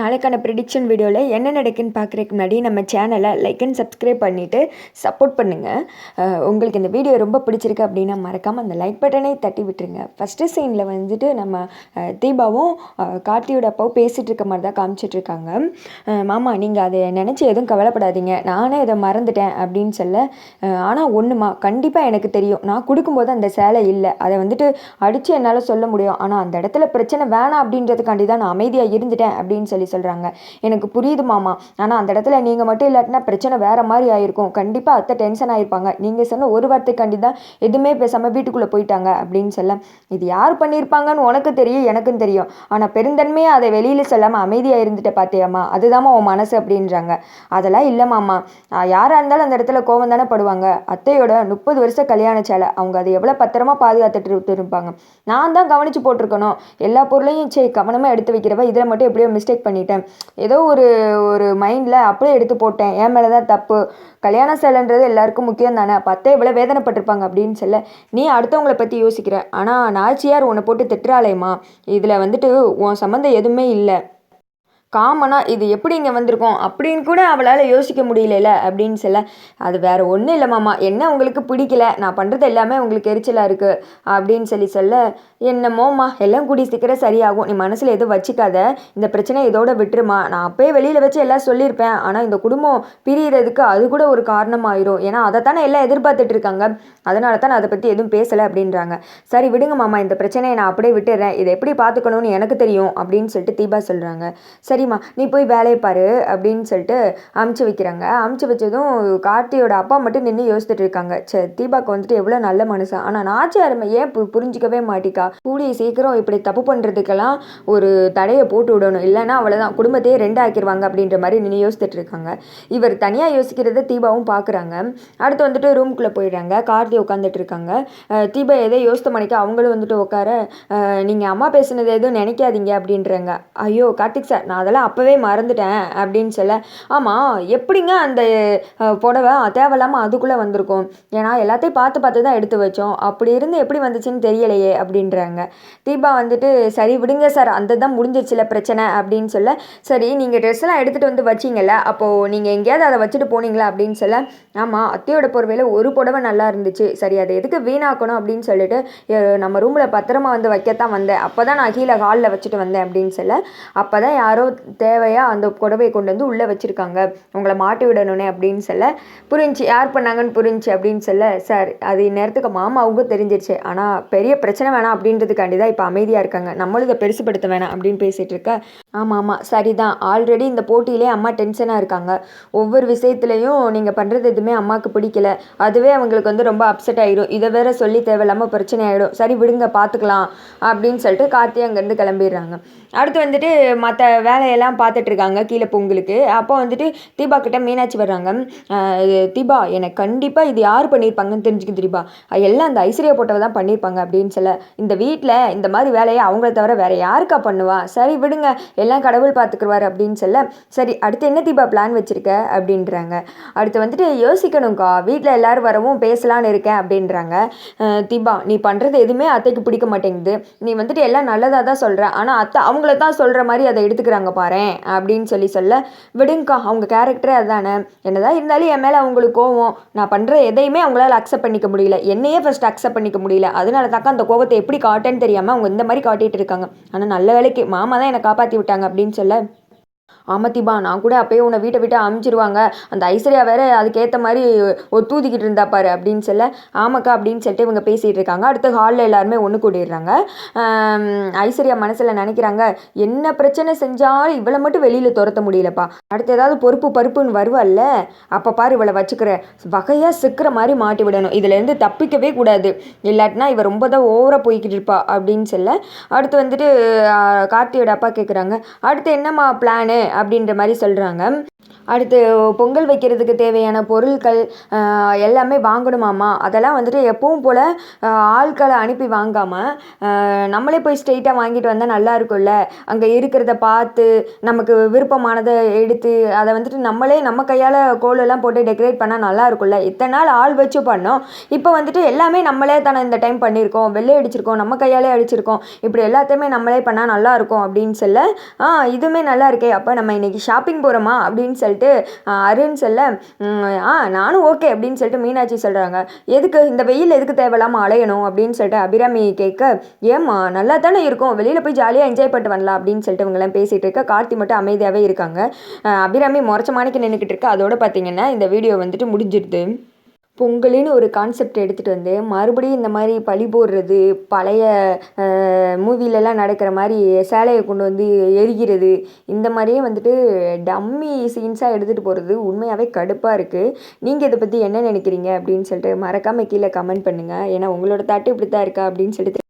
நாளைக்கான ப்ரிடிக்ஷன் வீடியோவில் என்ன நடக்குன்னு பார்க்குறதுக்கு முன்னாடி நம்ம சேனலை லைக் அண்ட் சப்ஸ்கிரைப் பண்ணிவிட்டு சப்போர்ட் பண்ணுங்கள் உங்களுக்கு இந்த வீடியோ ரொம்ப பிடிச்சிருக்கு அப்படின்னா மறக்காமல் அந்த லைக் பட்டனை தட்டி விட்டுருங்க. ஃபஸ்ட்டு சீனில் வந்துட்டு நம்ம தீபாவும் கார்த்தியோட அப்பாவும் பேசிகிட்டு இருக்க மாதிரி தான் காமிச்சிட்ருக்காங்க மாமா நீங்கள் அதை நினச்சி எதுவும் கவலைப்படாதீங்க. நானே இதை மறந்துட்டேன் அப்படின்னு சொல்ல ஆனால் ஒன்றுமா கண்டிப்பாக எனக்கு தெரியும். நான் கொடுக்கும்போது அந்த சேலை இல்லை. அதை வந்துட்டு அடித்து என்னால் சொல்ல முடியும். ஆனால் அந்த இடத்துல பிரச்சனை வேணாம் அப்படின்றதுக்காண்டி தான் நான் அமைதியாக இருந்துட்டேன் அப்படின்னு சொல்லி சொல்கிறாங்க எனக்கு புரியுது மாமா. ஆனால் அந்த இடத்துல நீங்கள் மட்டும் இல்லாட்டினா பிரச்சனை வேறு மாதிரி ஆயிருக்கும். கண்டிப்பாக அத்தை டென்ஷன் ஆயிருப்பாங்க. நீங்கள் சொன்ன ஒரு வார்த்தைக்காண்டி தான் எதுவுமே பேசாமல் வீட்டுக்குள்ளே போயிட்டாங்க அப்படின்னு சொல்ல. இது யார் பண்ணியிருப்பாங்கன்னு உனக்கு தெரியும் எனக்கும் தெரியும். ஆனால் பெருந்தன்மையாக அதை வெளியில் சொல்லாமல் அமைதியாக இருந்துட்டு பார்த்தியாம்மா அதுதாம்மா உன் மனசு அப்படின்றாங்க. அதெல்லாம் இல்லை மாமா. யாராக இருந்தாலும் அந்த இடத்துல கோவம் தானே படுவாங்க. அத்தையோட முப்பது வருஷம் கல்யாண சேலை. அவங்க அதை எவ்வளோ பத்திரமா பாதுகாத்துட்டு இருப்பாங்க. நான் தான் கவனித்து போட்டிருக்கணும். எல்லா பொருளையும் சரி கவனமாக எடுத்து வைக்கிறவ இதில் மட்டும் எப்படியோ மிஸ்டேக் பண்ணி பண்ணிட்டேன். ஏதோ ஒரு ஒரு மைண்டில் அப்படியே எடுத்து போட்டேன். என் மேலே தான் தப்பு. கல்யாண சேலைன்றது எல்லாருக்கும் முக்கியம் தானே அப்போ இவ்வளோ வேதனைப்பட்டிருப்பாங்க அப்படின்னு சொல்ல நீ அடுத்தவங்களை பற்றி யோசிக்கிற. ஆனால் நாச்சியார் உன்னை போட்டு திட்டுறாளேம்மா. இதில் வந்துட்டு உன் சம்மந்தம் எதுவுமே இல்லை. காமனாக இது எப்படி இங்கே வந்திருக்கோம் அப்படின்னு கூட அவளால் யோசிக்க முடியல அப்படின்னு சொல்ல அது வேறு ஒன்றும் இல்லை மாமா என்ன உங்களுக்கு பிடிக்கல? நான் பண்ணுறது எல்லாமே உங்களுக்கு எரிச்சலாக இருக்குது அப்படின்னு சொல்லி சொல்ல என்னமோம்மா எல்லாம் கூடி சீக்கிரம் சரியாகும். நீ மனசில் எதுவும் வச்சுக்காத. இந்த பிரச்சனை இதோட விட்டுருமா. நான் அப்போயே வெளியில் வச்சு எல்லாம் சொல்லியிருப்பேன். ஆனால் இந்த குடும்பம் பிரியறதுக்கு அது கூட ஒரு காரணமாயிரும். ஏன்னா அதை தானே எல்லாம் எதிர்பார்த்துட்டு இருக்காங்க. அதனால தான் அதை பற்றி எதுவும் பேசலை அப்படின்றாங்க. சரி விடுங்க மாமா இந்த பிரச்சனையை நான் அப்படியே விட்டுறேன். இதை எப்படி பார்த்துக்கணும்னு எனக்கு தெரியும் அப்படின்னு சொல்லிட்டு தீபா சொல்கிறாங்க சரி சரிம்மா நீ போய் வேலையை பாரு அப்படின்னு சொல்லிட்டு அமுச்சு வைக்கிறாங்க. அமுச்சு வச்சதும் கார்த்தியோட அப்பா மட்டும் நின்று யோசிச்சுட்டு இருக்காங்க. சே தீபாக்கு வந்துட்டு எவ்வளோ நல்ல மனுஷன். ஆனால் நாச்சியாரம்மா ஏன் பு- புரிஞ்சிக்கவே மாட்டிக்கா? கூடிய சீக்கிரம் இப்படி தப்பு பண்ணுறதுக்கெல்லாம் ஒரு தடையை போட்டு விடணும். இல்லைன்னா அவ்வளோதான் குடும்பத்தையே ரெண்டு ஆக்கிடுவாங்க அப்படின்ற மாதிரி நின்று யோசிச்சுட்டு இருக்காங்க. இவர் தனியாக யோசிக்கிறத தீபாவும் பார்க்குறாங்க அடுத்து வந்துட்டு ரூம்குள்ளே போயிடுறாங்க. கார்த்தி உட்காந்துட்டு இருக்காங்க. தீபா எதை யோசித்த மணிக்கு? அவங்களும் வந்துட்டு உட்கார நீங்கள் அம்மா பேசுனது எதுவும் நினைக்காதீங்க அப்படின்றாங்க. ஐயோ கார்த்திக் சார் நான் அதெல்லாம் அப்போவே மறந்துட்டேன் அப்படின்னு சொல்ல. ஆமாம் எப்படிங்க அந்த புடவை தேவையில்லாமல் அதுக்குள்ளே வந்திருக்கும்? ஏன்னா எல்லாத்தையும் பார்த்து பார்த்து தான் எடுத்து வச்சோம். அப்படி இருந்து எப்படி வந்துச்சுன்னு தெரியலையே அப்படின்றாங்க. தீபா வந்துட்டு சரி விடுங்க சார். அந்த தான் முடிஞ்சிருச்சுல பிரச்சனை அப்படின்னு சொல்ல. சரி நீங்கள் ட்ரெஸ்லாம் எடுத்துகிட்டு வந்து வச்சிங்கல்ல அப்போது நீங்கள் எங்கேயாவது அதை வச்சுட்டு போனீங்களா? அப்படின்னு சொல்ல. ஆமாம் அத்தையோட போர்வையில் ஒரு புடவை நல்லா இருந்துச்சு. சரி அதை எதுக்கு வீணாக்கணும்? அப்படின்னு சொல்லிட்டு நம்ம ரூமில் பத்திரமா வந்து வைக்கத்தான் வந்தேன். அப்போ தான் நான் கீழே ஹாலில் வச்சுட்டு வந்தேன் அப்படின்னு சொல்ல. அப்போ தான் யாரோ தேவையாக அந்த புடவையை கொண்டு வந்து உள்ளே வச்சுருக்காங்க. உங்களை மாட்டி விடணும்னே அப்படின்னு சொல்ல புரிஞ்சு யார் பண்ணாங்கன்னு புரிஞ்சு அப்படின்னு சொல்ல சார் அது இந்நேரத்துக்கு மாமாவுக்கும் தெரிஞ்சிருச்சு. ஆனால் பெரிய பிரச்சனை வேணாம் அப்படின்றதுக்காண்டி தான் இப்போ அமைதியாக இருக்காங்க. நம்மளும் இதை பெருசுப்படுத்த வேணாம் அப்படின்னு பேசிகிட்டு இருக்க. ஆமாம் ஆமாம் சரிதான். ஆல்ரெடி இந்த போட்டியிலே அம்மா டென்ஷனாக இருக்காங்க. ஒவ்வொரு விஷயத்துலையும் நீங்கள் பண்ணுறது எதுவுமே அம்மாவுக்கு பிடிக்கல. அதுவே அவங்களுக்கு வந்து ரொம்ப அப்செட் ஆகிடும் இதை வேற சொல்லி தேவையில்லாமல் பிரச்சனை ஆகிடும் சரி விடுங்க பார்த்துக்கலாம் அப்படின்னு சொல்லிட்டு கார்த்தி அங்கேருந்து கிளம்பிடுறாங்க. அடுத்து வந்துட்டு மற்ற வேலையெல்லாம் பார்த்துட்டு இருக்காங்க கீழே பொங்கலுக்கு. அப்போ வந்துட்டு தீபா கிட்ட மீனாட்சி வர்றாங்க. இது தீபா எனக்கு கண்டிப்பாக இது யார் பண்ணியிருப்பாங்கன்னு தெரிஞ்சுக்க தீபா. எல்லாம் அந்த ஐஸ்வர்யா போட்டவ தான் பண்ணியிருப்பாங்க அப்படின்னு சொல்ல இந்த வீட்டில் இந்த மாதிரி வேலையை அவங்கள தவிர வேற யாருக்கா பண்ணுவா? சரி விடுங்க எல்லாம் கடவுள் பார்த்துக்குருவார் அப்படின்னு சொல்ல சரி அடுத்து என்ன தீபா பிளான் வச்சுருக்க? அப்படின்றாங்க. அடுத்து வந்துட்டு யோசிக்கணும்க்கா வீட்டில் எல்லோரும் வரவும் பேசலான்னு இருக்கேன் அப்படின்றாங்க. தீபா நீ பண்ணுறது எதுவுமே அத்தைக்கு பிடிக்க மாட்டேங்குது. நீ வந்துட்டு எல்லாம் நல்லதாக தான் சொல்கிற ஆனால் அத்தை அவங்கள தான் சொல்கிற மாதிரி அதை எடுத்துக்கிறாங்க பாரேன் அப்படின்னு சொல்லி சொல்ல விடுங்கக்கா அவங்க கேரக்டரே அதானே. என்னதான் இருந்தாலும் என் மேலே அவங்களுக்கு கோவம். நான் பண்ணுற எதையுமே அவங்களால அக்செப்ட் பண்ணிக்க முடியல. என்னையே ஃபர்ஸ்ட் அக்செப்ட் பண்ணிக்க முடியல. அதனால தாக்கா அந்த கோவத்தை எப்படி காட்டேன்னு தெரியாமல் அவங்க இந்த மாதிரி காட்டிகிட்டு இருக்காங்க. ஆனால் நல்ல வேலைக்கு மாமா தான் என்னை காப்பாற்றி விட்டாங்க அப்படின்னு சொல்ல ஆமத்திபா நான் கூட அப்பயே உன்னை வீட்டை விட்டு அமுச்சிருவாங்க. அந்த ஐஸ்வர்யா வேற அதுக்கேற்ற மாதிரி ஒரு தூதிக்கிட்டு இருந்தா பாரு அப்படின்னு சொல்ல ஆமாக்கா அப்படின்னு சொல்லிட்டு இவங்க பேசிகிட்டு இருக்காங்க. அடுத்து ஹாலில் எல்லாருமே ஒன்று கூடிடுறாங்க. ஐஸ்வர்யா மனசில் நினைக்கிறாங்க என்ன பிரச்சனை செஞ்சாலும் இவளை மட்டும் வெளியில் துரத்த முடியலப்பா. அடுத்து ஏதாவது பொறுப்பு பருப்புன்னு வருவல்ல அப்போ பாரு இவளை வச்சுக்கிற வகையாக சிக்கிற மாதிரி மாட்டி விடணும். இதுலேருந்து தப்பிக்கவே கூடாது. இல்லாட்டினா இவள் ரொம்ப தான் ஓவராக போய்கிட்டு இருப்பா அப்படின்னு சொல்ல அடுத்து வந்துட்டு கார்த்தியோட அப்பா கேட்குறாங்க அடுத்து என்னம்மா பிளானு அப்படின்ற மாதிரி சொல்கிறாங்க அடுத்து பொங்கல் வைக்கிறதுக்கு தேவையான பொருட்கள் எல்லாமே வாங்கணுமாமா அதெல்லாம் வந்துட்டு எப்பவும் போல் ஆட்களை அனுப்பி வாங்காமல் நம்மளே போய் ஸ்ட்ரெயிட்டாக வாங்கிட்டு வந்தால் நல்லா இருக்கும்ல. அங்கே இருக்கிறத பார்த்து நமக்கு விருப்பமானதை எடுத்து அதை வந்துட்டு நம்மளே நம்ம கையால் கோலெல்லாம் போட்டு டெக்கரேட் பண்ணால் நல்லா இருக்கும்ல. இத்தனை நாள் ஆள் வச்சு பண்ணோம். இப்போ வந்துட்டு எல்லாமே நம்மளே தானே இந்த டைம் பண்ணியிருக்கோம் வெள்ளை அடிச்சிருக்கோம் நம்ம கையாலே அடிச்சிருக்கோம். இப்படி எல்லாத்தையுமே நம்மளே பண்ணால் நல்லா இருக்கும் அப்படின்னு சொல்ல ஆ இதுவுமே நல்லா இருக்கே அப்போ நம்ம இன்னைக்கு ஷாப்பிங் போகிறோமா அப்படின்னு அப்படின்னு சொல்லிட்டு அருண் சொல்ல ஆ நானும் ஓகே அப்படின்னு சொல்லிட்டு மீனாட்சி சொல்கிறாங்க எதுக்கு? இந்த வெயில் எதுக்கு தேவையில்லாமல் அலையணும் அப்படின்னு சொல்லிட்டு அபிராமி கேட்க ஏம்மா நல்லா தானே இருக்கும். வெளியில் போய் ஜாலியாக என்ஜாய் பண்ணிட்டு வரலாம் அப்படின்னு சொல்லிட்டு இவங்கெல்லாம் பேசிகிட்டு இருக்க கார்த்தி மட்டும் அமைதியாகவே இருக்காங்க. அபிராமி முறைச்ச மாணிக்கு நின்றுக்கிட்டு இருக்கு. அதோட பார்த்தீங்கன்னா இந்த வீடியோ வந்துட்டு முடிஞ்சிருது. பொங்கலுன்னு ஒரு கான்செப்ட் எடுத்துகிட்டு வந்து மறுபடியும் இந்த மாதிரி பழி போடுறது பழைய மூவிலெலாம் நடக்கிற மாதிரி சேலையை கொண்டு வந்து எரிகிறது இந்த மாதிரியே வந்துட்டு டம்மி சீன்ஸாக எடுத்துகிட்டு போகிறது உண்மையாகவே கடுப்பாக இருக்குது நீங்கள் இதை பற்றி என்ன நினைக்கிறீங்க அப்படின்னு சொல்லிட்டு மறக்காமல் கீழே கமெண்ட் பண்ணுங்கள் ஏன்னா உங்களோட தாட்டு இப்படி தான் இருக்கா அப்படின்னு சொல்லிட்டு